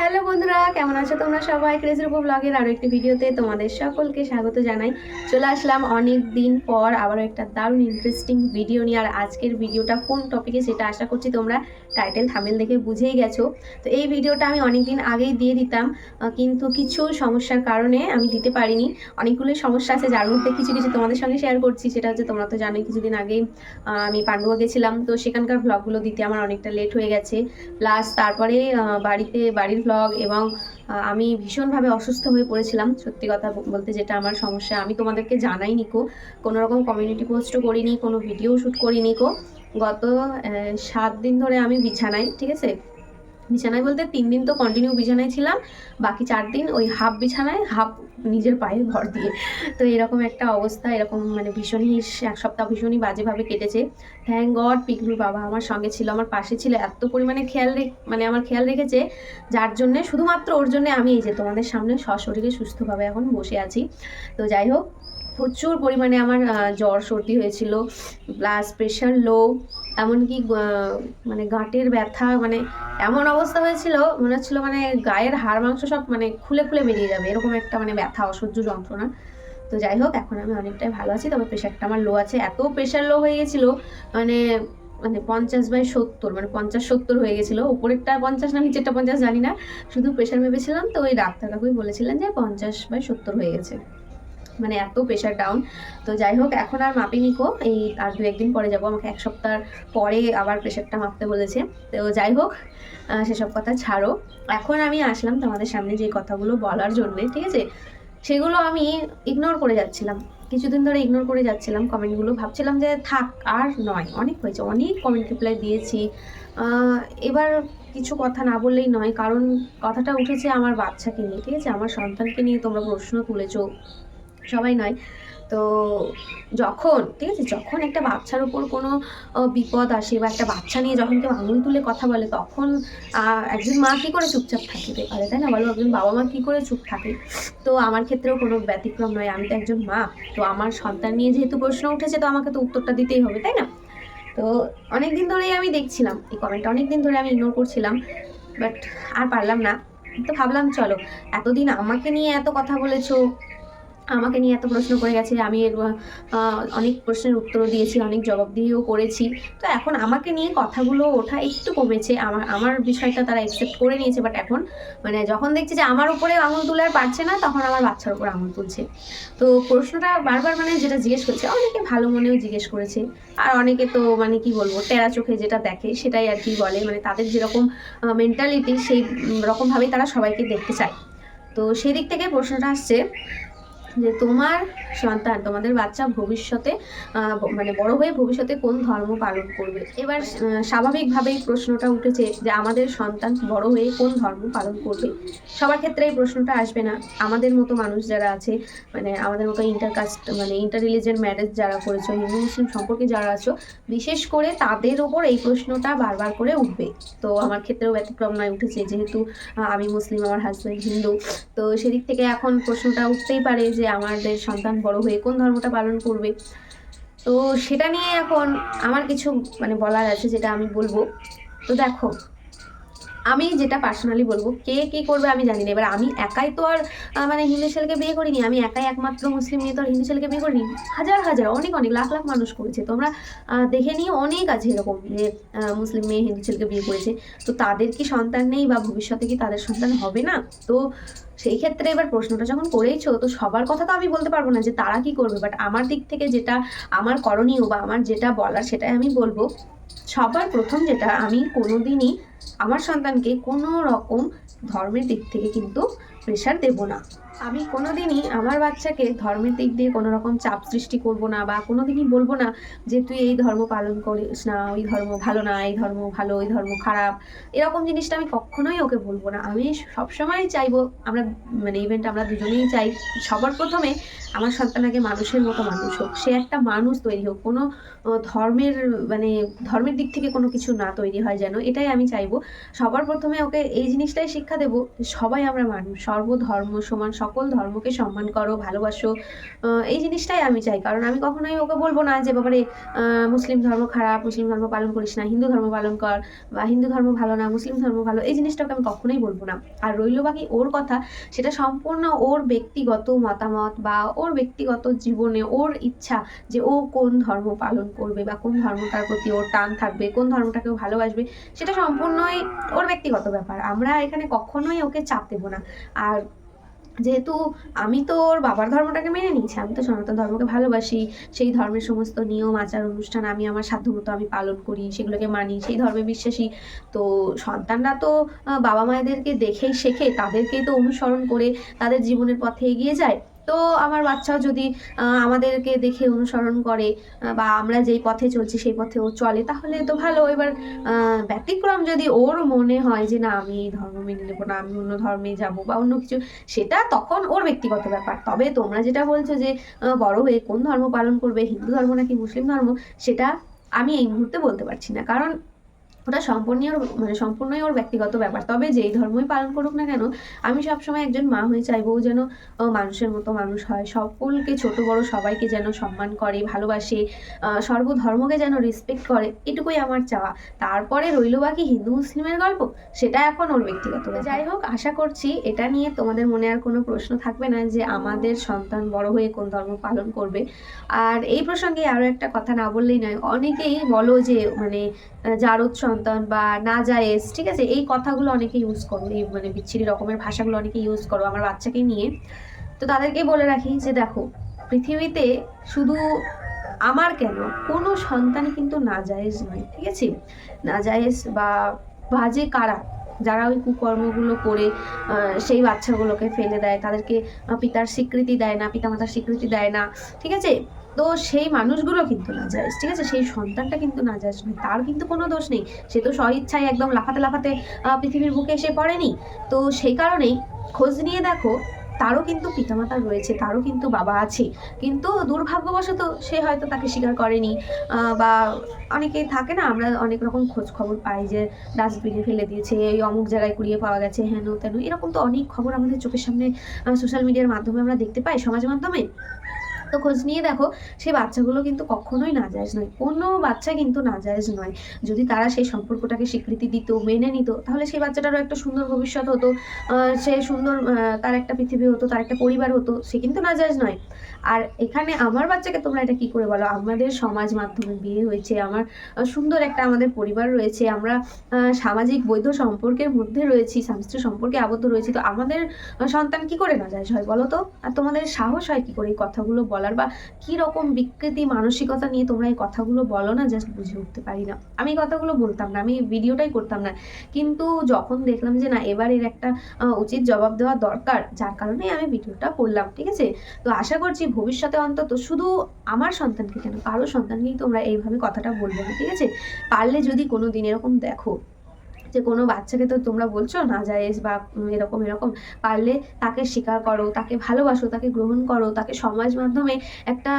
Hello বন্ধুরা, কেমন আছো তোমরা সবাই? ক্রেজ রূপ ব্লগের আরও একটি ভিডিওতে তোমাদের সকলকে স্বাগত জানাই। চলে আসলাম অনেক দিন পর আবারও একটা দারুণ ইন্টারেস্টিং ভিডিও নিয়ে। আর আজকের ভিডিওটা কোন টপিকে সেটা আশা করছি তোমরা টাইটেল থামেল দেখে বুঝেই গেছো। তো এই ভিডিওটা আমি অনেক দিন আগেই দিয়ে দিতাম কিন্তু কিছু সমস্যার কারণে আমি দিতে পারিনি। অনেকগুলো সমস্যা আছে, যার মধ্যে কিছু কিছু তোমাদের সঙ্গে শেয়ার করছি। সেটা হচ্ছে, তোমরা তো জানোই, কিছুদিন আগেই আমি পান্ডুয়া গেছিলাম। তো সেখানকার ভ্লগগুলো দিতে আমার অনেকটা লেট হয়ে গেছে। প্লাস তারপরে বাড়িতে, বাড়ির ভ্লগ এবং আমি ভীষণভাবে অসুস্থ হয়ে পড়েছিলাম। সত্যি কথা বলতে যেটা আমার সমস্যা, আমি তোমাদেরকে জানাইনি কো কোনো রকম কমিউনিটি পোস্টও করিনি, কোনো ভিডিও শ্যুট করিনি কো। গত সাত দিন ধরে আমি বিছানায়, ঠিক আছে? বিছানায় বলতে তিন দিন তো কন্টিনিউ বিছানায় ছিলাম, বাকি চার দিন ওই হাফ বিছানায় হাফ নিজের পায়ে ভর দিয়ে। তো এরকম একটা অবস্থা, এরকম মানে ভীষণই এক সপ্তাহ ভীষণই বাজেভাবে কেটেছে। থ্যাংক গড পিকলুর বাবা আমার সঙ্গে ছিল, আমার পাশে ছিল, এত পরিমাণে খেয়াল মানে আমার খেয়াল রেখেছে, যার জন্যে শুধুমাত্র ওর জন্য আমি এই যে তোমাদের সামনে সশরীরে সুস্থভাবে এখন বসে আছি। তো যাই হোক প্রচুর পরিমাণে আমার জ্বর, সর্দি হয়েছিল প্লাস প্রেশার লো এমনকি মানে গাঁটের ব্যথা মানে এমন অবস্থা হয়েছিল, মনে হচ্ছিল মানে গায়ের হাড়, মাংস সব মানে খুলে খুলে বেরিয়ে যাবে, এরকম একটা মানে ব্যথা, অসহ্য যন্ত্রণা। তো যাই হোক, এখন আমি অনেকটাই ভালো আছি, তবে প্রেশারটা আমার লো আছে, এত প্রেশার লো হয়ে গেছিল মানে মানে পঞ্চাশ বাই সত্তর মানে পঞ্চাশ সত্তর হয়ে গেছিল, উপরেরটা পঞ্চাশ না নিচেরটা পঞ্চাশ জানি না, শুধু প্রেশার ভেবেছিলাম, তো ওই ডাক্তার কাকুই বলেছিলেন যে পঞ্চাশ বাই সত্তর হয়ে গেছে। মানে এত প্রেশার ডাউন তো যাই হোক, এখন আর মাপিনি কো এই আর দু একদিন পরে যাব। আমাকে এক সপ্তাহ পরে আবার প্রেশারটা মাপতে বলেছে। তো যাই হোক সেসব কথা ছাড়ো। এখন আমি আসলাম তোমাদের সামনে যে কথাগুলো বলার জন্যে, ঠিক আছে? সেগুলো আমি ইগনোর করে যাচ্ছিলাম। কিছুদিন ধরে ইগনোর করে যাচ্ছিলাম কমেন্টগুলো ভাবছিলাম যে থাক, আর নয়। অনেক হয়েছে। অনেক কমেন্ট রিপ্লাই দিয়েছি। এবার কিছু কথা না বললেই নয়। কারণ কথাটা উঠেছে আমার বাচ্চাকে নিয়ে, ঠিক আছে? আমার সন্তানকে নিয়ে তোমরা প্রশ্ন তুলেছো। সবাই নয়। তো যখন, ঠিক আছে, যখন একটা বাচ্চার উপর কোনো বিপদ আসে বা একটা বাচ্চা নিয়ে যখন কেউ আঙুল তুলে কথা বলে, তখন একজন মা কী করে চুপচাপ থাকতে পারে তাই না? বলো, একজন বাবা মা কী করে চুপ থাকে? তো আমার ক্ষেত্রেও কোনো ব্যতিক্রম নয়, আমি তো একজন মা। তো আমার সন্তান নিয়ে যেহেতু প্রশ্ন উঠেছে, তো আমাকে তো উত্তরটা দিতেই হবে, তাই না? তো অনেক দিন ধরেই আমি দেখছিলাম, এই কমেন্টটা অনেক দিন ধরে আমি ইগনোর করছিলাম বাট আর পারলাম না। তো ভাবলাম, চলো, এতদিন আমাকে নিয়ে এত কথা বলেছ আমাকে নিয়ে এত প্রশ্ন করে গেছে আমি এর অনেক প্রশ্নের উত্তরও দিয়েছি, অনেক জবাব দিয়েও করেছি। তো এখন আমাকে নিয়ে কথাগুলো ওঠা একটু কমেছে। আমার আমার বিষয়টা তারা অ্যাকসেপ্ট করে নিয়েছে বাট এখন মানে যখন দেখছে যে আমার উপরে আঙুল তুলে আর পারছে না, তখন আমার বাচ্চার উপর আঙুল তুলছে। তো প্রশ্নটা বারবার মানে যেটা জিজ্ঞেস করছে, অনেকে ভালো মনেও জিজ্ঞেস করেছে। আর অনেকে তো মানে কি বলব টেরা চোখে যেটা দেখে সেটাই আর কি বলে। মানে তাদের যেরকম মেন্টালিটি সেই রকমভাবেই তারা সবাইকে দেখতে চায়। তো সেই দিক থেকে প্রশ্নটা আসছে যে তোমার সন্তান, তোমাদের বাচ্চা ভবিষ্যতে মানে বড় হয়ে ভবিষ্যতে কোন ধর্ম পালন করবে? এবার স্বাভাবিকভাবেই প্রশ্নটা উঠেছে যে আমাদের সন্তান বড় হয়ে কোন ধর্ম পালন করবে? সবার ক্ষেত্রে এই প্রশ্নটা আসবে না। আমাদের মতো মানুষ যারা আছে মানে আমাদের মতো ইন্টারকাস্ট মানে ইন্টার রিলিজিয়ান ম্যারেজ যারা করেছ, হিন্দু মুসলিম সম্পর্কে যারা আছো, বিশেষ করে তাদের ওপর এই প্রশ্নটা বারবার করে উঠবে। তো আমার ক্ষেত্রেও ব্যতিক্রম নয় উঠেছে, যেহেতু আমি মুসলিম, আমার হাজব্যান্ড হিন্দু। তো সেদিক থেকে এখন প্রশ্নটা উঠতেই পারে যে আমাদের সন্তান বড় হয়ে কোন ধর্মটা পালন করবে। তো সেটা নিয়ে এখন আমার কিছু মানে বলার আছে যেটা আমি বলব। তো দেখো আমি যেটা পার্সোনালি বলব, কে কি করবে আমি জানি না। এবার আমি একাই তো আর মানে হিন্দু ছেলেকে বিয়ে করিনি, আমি একাই একমাত্র মুসলিম মেয়ে তো আর হিন্দু ছেলেকে বিয়ে করিনি। হাজার হাজার, অনেক অনেক, লাখ লাখ মানুষ করেছে। তোমরা দেখে নিয়ে অনেক আছে এরকম যে মুসলিম মেয়ে হিন্দু ছেলেকে বিয়ে করেছে। তো তাদের কি সন্তান নেই বা ভবিষ্যতে কি তাদের সন্তান হবে না? তো সেই ক্ষেত্রে এবার প্রশ্নটা যখন করেইছো তো সবার কথা তো আমি বলতে পারব না যে তারা কি করবে। বাট আমার দিক থেকে যেটা, আমার করণীয় বা আমার যেটা বলার সেটাই আমি বলব, সবার প্রথম যেটা আমি কোনোদিনই আমার সন্তানকে কোনো রকম ধর্মের দিক থেকে কিন্তু প্রেশার দেব না। আমি কোনোদিনই আমার বাচ্চাকে ধর্মের দিক দিয়ে কোনো রকম চাপ সৃষ্টি করব না বা কোনোদিনই বলব না যে তুই এই ধর্ম পালন করিস না, ওই ধর্ম ভালো না, এই ধর্ম ভালো, ওই ধর্ম খারাপ। এরকম জিনিসটা আমি কখনোই ওকে বলব না। আমি সবসময় চাইব আমরা মানে ইভেন্ট আমরা দুজনেই চাই। সবার প্রথমে আমার সন্তান আগে মানুষের মতো মানুষ হোক। সে একটা মানুষ তৈরি হোক। কোনো ধর্মের মানে ধর্মের দিক থেকে কোনো কিছু না তৈরি হয় যেন, এটাই আমি চাইব। সবার প্রথমে ওকে এই জিনিসটাই শিক্ষা দেবো সবাই আমরা মানুষ। সর্বধর্ম সমান সকল ধর্মকে সম্মান করো ভালোবাসো এই জিনিসটাই আমি চাই। কারণ আমি কখনোই ওকে বলব না যে আহ, মুসলিম ধর্ম খারাপ মুসলিম ধর্ম পালন করিস না হিন্দু ধর্ম পালন কর বা হিন্দু ধর্ম ভালো না মুসলিম ধর্ম ভালো এই জিনিসটাকে আমি কখনোই বলব না। আর রইল বাকি ওর কথা সেটা সম্পূর্ণ ওর ব্যক্তিগত মতামত বা ওর ব্যক্তিগত জীবনে ওর ইচ্ছা যে ও কোন ধর্ম পালন করবে বা কোন ধর্মটার প্রতি ওর টান থাকবে কোন ধর্মটাকে ভালোবাসবে সেটা সম্পূর্ণই ওর ব্যক্তিগত ব্যাপার। আমরা এখানে কখনোই ওকে চাপ দেবো না। আর যেহেতু আমি তো ওর বাবার ধর্মটাকে মেনে নিয়েছি, আমি তো সনাতন ধর্মকে ভালোবাসি, সেই ধর্মের সমস্ত নিয়ম, আচার, অনুষ্ঠান আমি আমার সাধ্যমতো আমি পালন করি, সেগুলোকে মানি, সেই ধর্মে বিশ্বাসী। তো সন্তানরা তো বাবা মায়েদেরকে দেখেই শেখে, তাদেরকেই তো অনুসরণ করে তাদের জীবনের পথে এগিয়ে যায়। তো আমার বাচ্চাও যদি আমাদেরকে দেখে অনুসরণ করে বা আমরা যেই পথে চলছি সেই পথে ও চলে, তাহলে তো ভালো। এবার ব্যতিক্রম যদি ওর মনে হয় যে না, আমি এই ধর্ম মেনে নেব না, আমি অন্য ধর্মে যাব বা অন্য কিছু, সেটা তখন ওর ব্যক্তিগত ব্যাপার। তবে তোমরা যেটা বলছো যে বড় হয়ে কোন ধর্ম পালন করবে, হিন্দু ধর্ম নাকি মুসলিম ধর্ম, সেটা আমি এই মুহূর্তে বলতে পারছি না। কারণ ওটা সম্পূর্ণই ওর মানে সম্পূর্ণই ওর ব্যক্তিগত ব্যাপার। তবে যেই ধর্মই পালন করুক না কেন, আমি সবসময় একজন মা হয়ে চাইব যেন মানুষের মতো মানুষ হয়। সকলকে, ছোট, বড় সবাইকে যেন সম্মান করে, ভালোবাসে সর্বধর্মকে যেন রেসপেক্ট করে, এটুকুই আমার চাওয়া। তারপরে রইল বাকি হিন্দু মুসলিমের গল্প, সেটা এখন ওর ব্যক্তিগত যাই হোক, আশা করছি এটা নিয়ে তোমাদের মনে আর কোনো প্রশ্ন থাকবে না যে আমাদের সন্তান বড় হয়ে কোন ধর্ম পালন করবে। আর এই প্রসঙ্গে আরও একটা কথা না বললেই নয়, অনেকেই বলো যে মানে জারদ সন্তান বা না জায়েজ ঠিক আছে? এই কথাগুলো অনেকে ইউজ করো, এই মানে বিচ্ছিরি রকমের ভাষাগুলো অনেকে ইউজ করো আমার বাচ্চাকে নিয়ে। তো তাদেরকে বলে রাখি যে দেখো, পৃথিবীতে শুধু আমার কেন, কোনো সন্তানই কিন্তু না জায়েজ নয়, ঠিক আছে? না জায়েজ বা বাজে কারা যারা ওই কুকর্মগুলো করে সেই বাচ্চাগুলোকে ফেলে দেয়, তাদেরকে পিতার স্বীকৃতি দেয় না, পিতামাতার স্বীকৃতি দেয় না, ঠিক আছে? তো সেই মানুষগুলো কিন্তু না যায়, ঠিক আছে? সেই সন্তানটা কিন্তু না যায় তার কিন্তু কোনো দোষ নেই। সে তো স্বইচ্ছায় একদম লাফাতে লাফাতে পৃথিবীর বুকে এসে পড়েনি। তো সেই কারণেই খোঁজ নিয়ে দেখো তারও কিন্তু পিতামাতা রয়েছে, তারও কিন্তু বাবা আছে। কিন্তু দুর্ভাগ্যবশত সে হয়তো তাকে স্বীকার করেনি। বা অনেকেই থাকে না, আমরা অনেক রকম খোঁজ খবর পাই যে ডাস্টবিনে ফেলে দিয়েছে, এই অমুক জায়গায় কুড়িয়ে পাওয়া গেছে হেন তেন এরকম তো অনেক খবর আমাদের চোখের সামনে সোশ্যাল মিডিয়ার মাধ্যমে আমরা দেখতে পাই সমাজ মাধ্যমে। তো খোঁজ নিয়ে দেখো, সেই বাচ্চাগুলো কিন্তু কখনোই নাজায়জ নয়। কোনো বাচ্চা কিন্তু নাজায়জ নয়। যদি তারা সেই সম্পর্কটাকে স্বীকৃতি দিত, মেনে নিত, তাহলে সেই বাচ্চাটারও একটা সুন্দর ভবিষ্যৎ হতো সে সুন্দর তার একটা পৃথিবী হতো, তার একটা পরিবার হতো, সে কিন্তু নাজায়জ নয়। আর এখানে আমার বাচ্চাকে তোমরা এটা কি করে বলো? আমাদের সমাজ মাধ্যমে বিয়ে হয়েছে, আমার সুন্দর একটা আমাদের পরিবার রয়েছে, আমরা সামাজিক বৈধ সম্পর্কের মধ্যে রয়েছি স্বামী সম্পর্কে আবদ্ধ রয়েছি, তো আমাদের সন্তান কি করে নাজায়জ হয় বলো তো? আর তোমাদের সাহস হয় কি করে এই কথাগুলো বলার বা কি রকম বিকৃতি, মানসিকতা নিয়ে তোমরা এই কথাগুলো বলো না জাস্ট বুঝে উঠতে পারি না। আমি কথাগুলো বলতাম না, আমি ভিডিওটাই করতাম না। কিন্তু যখন দেখলাম যে না, এবার এর একটা উচিত জবাব দেওয়া দরকার, যার কারণে আমি ভিডিওটা করলাম, ঠিক আছে? তো আশা করছি ভবিষ্যতে অন্তত শুধু আমার সন্তানকে কেন, কারও সন্তানকেই তোমরা এইভাবে কথাটা বলবে না, ঠিক আছে? পারলে যদি কোনো দিন এরকম দেখো। যে কোনো বাচ্চাকে তো তোমরা বলছো না জায়েজ বা এরকম এরকম পারলে তাকে স্বীকার করো তাকে ভালোবাসো তাকে গ্রহণ করো তাকে সমাজ মাধ্যমে একটা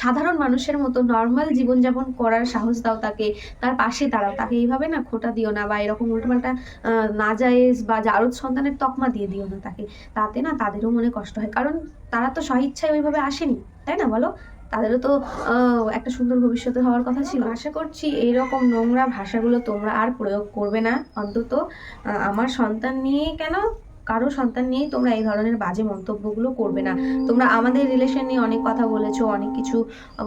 সাধারণ মানুষের মতো নর্মাল জীবনযাপন করার সাহস দাও তাকে তার পাশে দাঁড়াও তাকে এইভাবে না খোটা দিও না বা এরকম উল্টোপাল্টা আহ, নাজায়েজ বা জারদ সন্তানের তকমা দিয়ে দিও না তাকে তাতে না তাদেরও মনে কষ্ট হয় কারণ তারা তো স্বইচ্ছায় ওইভাবে আসেনি তাই না বলো? তাদেরও তো একটা সুন্দর ভবিষ্যতে হওয়ার কথা ছিল। আশা করছি এইরকম নোংরা ভাষাগুলো তোমরা আর প্রয়োগ করবে না, অন্তত আমার সন্তান নিয়ে কেন কারও সন্তান নিয়েই তোমরা এই ধরনের বাজে মন্তব্যগুলো করবে না। তোমরা আমাদের রিলেশন নিয়ে অনেক কথা বলেছ অনেক কিছু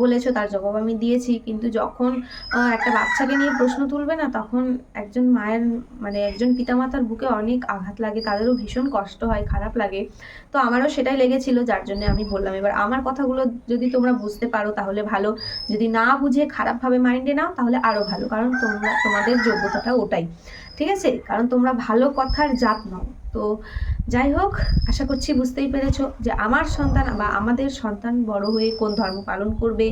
বলেছ তার জবাব আমি দিয়েছি। কিন্তু যখন একটা বাচ্চাকে নিয়ে প্রশ্ন তুলবে না তখন একজন মায়ের মানে একজন পিতামাতার বুকে অনেক আঘাত লাগে তাদেরও ভীষণ কষ্ট হয় খারাপ লাগে। তো আমারও সেটাই লেগেছিল যার জন্য আমি বললাম। এবার আমার কথাগুলো যদি তোমরা বুঝতে পারো তাহলে ভালো। যদি না বুঝে খারাপভাবে মাইন্ডে নাও তাহলে আরও ভালো কারণ তোমরা তোমাদের যোগ্যতাটা ওটাই। ঠিক আছে? কারণ তোমরা ভালো কথার জাত নাও। তো যাই হোক, আশা করছি বুঝতেই পেরেছ যে আমার সন্তান বা আমাদের সন্তান বড় হয়ে কোন ধর্ম পালন করবে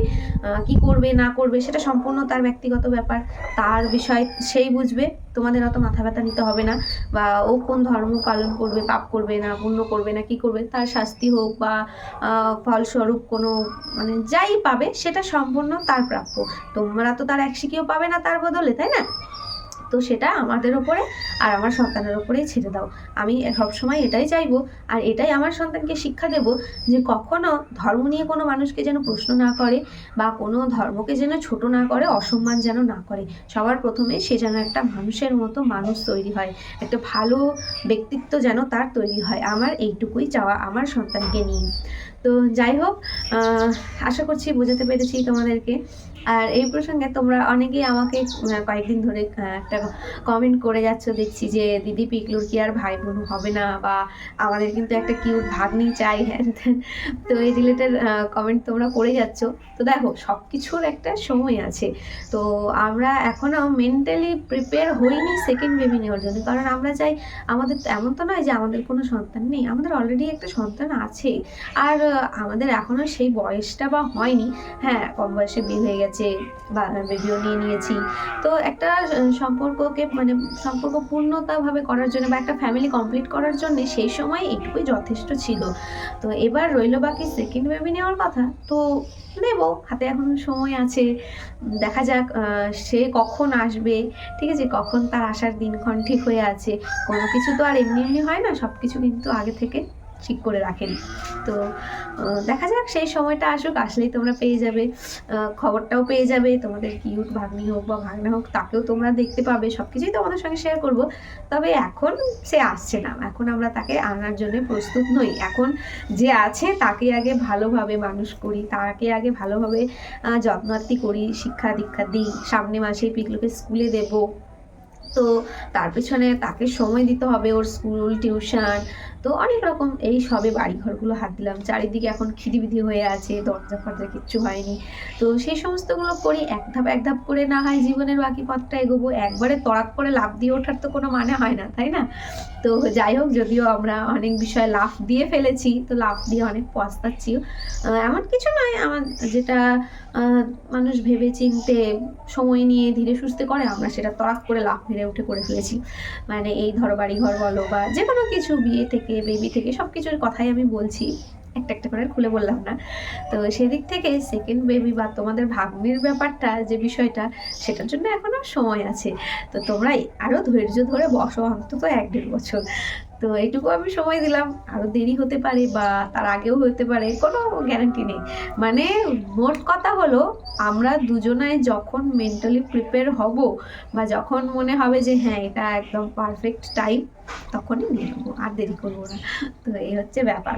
কি করবে, না করবে, সেটা সম্পূর্ণ তার ব্যক্তিগত ব্যাপার। তার বিষয় সেই বুঝবে। তোমাদের অত মাথা ব্যথা নিতে হবে না। বা ও কোন ধর্ম পালন করবে, পাপ করবে, না পুণ্য করবে, না কি করবে, তার শাস্তি হোক বা ফলস্বরূপ কোনো মানে যাই পাবে, সেটা সম্পূর্ণ তার প্রাপ্য। তোমরা তো তার এক শিখিও পাবে না তার বদলে, তাই না? তো সেটা আমাদের ওপরে আর আমার সন্তানের ওপরেই ছেড়ে দাও। আমি সবসময় এটাই চাইব আর এটাই আমার সন্তানকে শিক্ষা দেব যে কখনো ধর্ম নিয়ে কোনো মানুষকে যেন প্রশ্ন না করে বা কোনো ধর্মকে যেন ছোট না করে, অসম্মান যেন না করে। সবার প্রথমে সে যেন একটা মানুষের মতো মানুষ তৈরি হয়, একটা ভালো ব্যক্তিত্ব যেন তার তৈরি হয়। আমার এইটুকুই চাওয়া আমার সন্তানকে নিয়ে। তো যাই হোক আশা করছি বোঝাতে পেরেছি তোমাদেরকে। আর এই প্রসঙ্গে তোমরা অনেকেই আমাকে কয়েকদিন ধরে একটা কমেন্ট করে যাচ্ছ দেখছি যে, দিদি, পিকলুর কি আর ভাই বোন হবে না? বা, আমাদের কিন্তু একটা কিউট ভাগ্নি চাই। হ্যান তো এই রিলেটেড কমেন্ট তোমরা করে যাচ্ছ। তো দেখো সব কিছুর একটা সময় আছে। তো আমরা এখনও মেন্টালি প্রিপেয়ার হইনি সেকেন্ড বেবি নেওয়ার জন্য। কারণ আমরা চাই, আমাদের এমন তো নয় যে, আমাদের কোনো সন্তান নেই। আমাদের অলরেডি একটা সন্তান আছে। আর আমাদের এখনও সেই বয়সটা বা হয়নি। হ্যাঁ কম বয়সে বিয়ে হয়ে গেছে। বা ভিডিও নিয়ে নিয়েছি। তো একটা সম্পর্ককে মানে সম্পর্ক পূর্ণতাভাবে করার জন্য বা একটা ফ্যামিলি কমপ্লিট করার জন্য সেই সময় এইটুকুই যথেষ্ট ছিল। তো এবার রইল বাকি সেকেন্ড বেবি নেওয়ার কথা। তো নেব, হাতে এখন সময় আছে। দেখা যাক সে কখন আসবে, ঠিক আছে? কখন তার আসার দিনক্ষণ ঠিক হয়ে আছে? কোনো কিছু তো আর এমনি এমনি হয় না সব কিছু কিন্তু আগে থেকে ঠিক করে রাখেন। তো দেখা যাক সেই সময়টা আসুক, আসলেই তোমরা পেয়ে যাবে। খবরটাও পেয়ে যাবে, তোমাদের কিউট ভাগ্নি হোক বা ভাগনা হোক, তাকেও তোমরা দেখতে পাবে। সব কিছুই তোমাদের সঙ্গে শেয়ার করব। তবে এখন সে আসছে না। এখন আমরা তাকে আনার জন্য প্রস্তুত নই। এখন যে আছে, তাকে আগে ভালোভাবে মানুষ করি, তাকে আগে ভালোভাবে যত্নার্থী করি, শিক্ষা দীক্ষা দিই। সামনে মাসে পিকলুকে স্কুলে দেব। তো, তার পেছনে তাকে সময় দিতে হবে ওর স্কুল, টিউশন তো অনেক রকম এই সবে বাড়ি ঘরগুলো হাত দিলাম। চারিদিকে এখন খিদিবিধি হয়ে আছে, দরজা ফরজা কিচ্ছু হয়নি। তো সেই সমস্তগুলো করি, এক ধাপ এক ধাপ করে না হয় জীবনের বাকি পথটা এগোবো। একবারে তড়াক করে লাভ দিয়ে ওঠার তো কোনো মানে হয় না, তাই না? তো যাই হোক, যদিও আমরা অনেক বিষয়ে লাভ দিয়ে ফেলেছি, তো লাভ দিয়ে অনেক পস্তাচ্ছিও এমন কিছু নয়, আমার যেটা মানুষ ভেবে চিনতে সময় নিয়ে ধীরে সুস্থে করে, আমরা সেটা তড়াক করে লাভ মেরে উঠে করে ফেলেছি। মানে এই ধরো বাড়ি ঘর বলো বা যে কোনো কিছু বিয়ে থেকে বেবি থেকে সব কিছুর কথাই আমি বলছি। একটা একটা করে খুলে বললাম না। তো সেদিক থেকে সেকেন্ড বেবি বা তোমাদের ভাগ্নির ব্যাপারটা, যে বিষয়টা, সেটার জন্য এখনও সময় আছে। তো তোমরা আরও ধৈর্য ধরে বসো অন্তত এক দেড় বছর। তো এইটুকু আমি সময় দিলাম। আরও দেরি হতে পারে বা তার আগেও হতে পারে, কোনো গ্যারান্টি নেই। মানে মোট কথা হলো, আমরা দুজনায় যখন মেন্টালি প্রিপেয়ার হব বা যখন মনে হবে যে হ্যাঁ এটা একদম পারফেক্ট টাইম তখনই নিয়ে নেব, আর দেরি করব না। তো এই হচ্ছে ব্যাপার।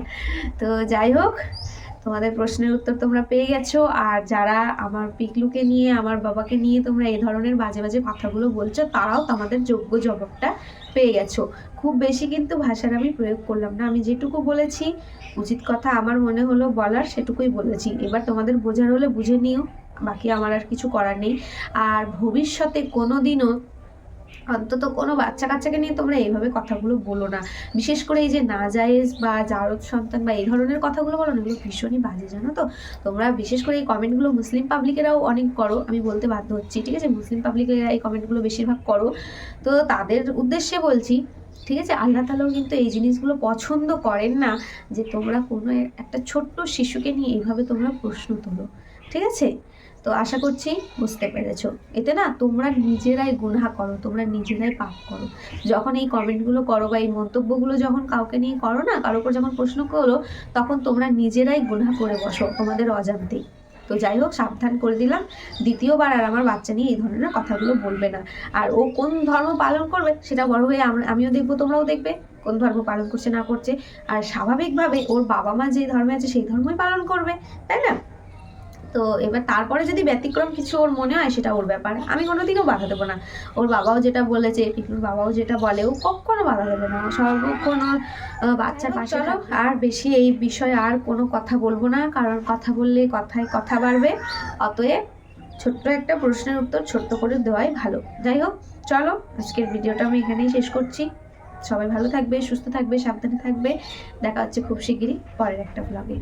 তো যাই হোক তোমাদের প্রশ্নের উত্তর তোমরা পেয়ে গেছো। আর যারা আমার পিকলুকে নিয়ে, আমার বাবাকে নিয়ে তোমরা এই ধরনের বাজে বাজে কথাগুলো বলছো, তারাও তোমাদের যোগ্য জবাবটা পেয়ে গেছো। খুব বেশি কিন্তু ভাষার আমি প্রয়োগ করলাম না। আমি যেটুকু বলেছি, উচিত কথা আমার মনে হলো বলার সেটুকুই বলেছি। এবার তোমাদের বোঝার হলে বুঝে নিও, বাকি আমার আর কিছু করার নেই। আর ভবিষ্যতে কোনো দিনও অন্তত কোনো বাচ্চা কাচ্চাকে নিয়ে তোমরা এইভাবে কথাগুলো বলো না। বিশেষ করে এই যে না নাজায়েজ বা জারদ সন্তান বা এই ধরনের কথাগুলো বলো না, এগুলো ভীষণই বাজে, জানো তো? তোমরা বিশেষ করে এই কমেন্টগুলো মুসলিম পাবলিকেরাও অনেক করো, আমি বলতে বাধ্য হচ্ছি, ঠিক আছে? মুসলিম পাবলিকেরা এই কমেন্টগুলো বেশিরভাগ করো। তো তাদের উদ্দেশ্যে বলছি, ঠিক আছে? আল্লাহ তালাও কিন্তু এই জিনিসগুলো পছন্দ করেন না যে তোমরা কোনো একটা ছোট্ট শিশুকে নিয়ে এইভাবে তোমরা প্রশ্ন তোলো, ঠিক আছে? তো আশা করছি বুঝতে পেরেছ। এতে না তোমরা নিজেরাই গুনাহ করো, তোমরা নিজেরাই পাপ করো। যখন এই কমেন্টগুলো করো বা এই মন্তব্যগুলো যখন কাউকে নিয়ে করো না, কারোর উপর যখন প্রশ্ন করো, তখন তোমরা নিজেরাই গুনাহ করে বসো তোমাদের অজান্তেই। তো যাই হোক, সাবধান করে দিলাম। দ্বিতীয়বার আর আমার বাচ্চা নিয়ে এই ধরনের কথাগুলো বলবে না। আর ও কোন ধর্ম পালন করবে সেটা বড় হয়ে আমিও দেখব, তোমরাও দেখবে কোন ধর্ম পালন করছে না করছে। আর স্বাভাবিকভাবে ওর বাবা মা যে ধর্মে আছে সেই ধর্মই পালন করবে, তাই না? তো এবার তারপরে যদি ব্যতিক্রম কিছু ওর মনে হয় সেটা ওর ব্যাপার। আমি কোনো কোনোদিনও বাধা দেবো না। ওর বাবাও যেটা বলেছে পিকলুর বাবাও যেটা বলে ও কখনো বাধা দেবে না। সর্বক্ষণ ওর বাচ্চার পাশে আর বেশি এই বিষয়ে আর কোনো কথা বলব না। কারণ কথা বললে কথায় কথা বাড়বে। অতএব ছোট্ট একটা প্রশ্নের উত্তর ছোট্ট করে দেওয়াই ভালো। যাই হোক চলো আজকের ভিডিওটা আমি এখানেই শেষ করছি। সবাই ভালো থাকবে সুস্থ থাকবে সাবধানে থাকবে। দেখা হচ্ছে খুব শিগগিরই পরের একটা ব্লগে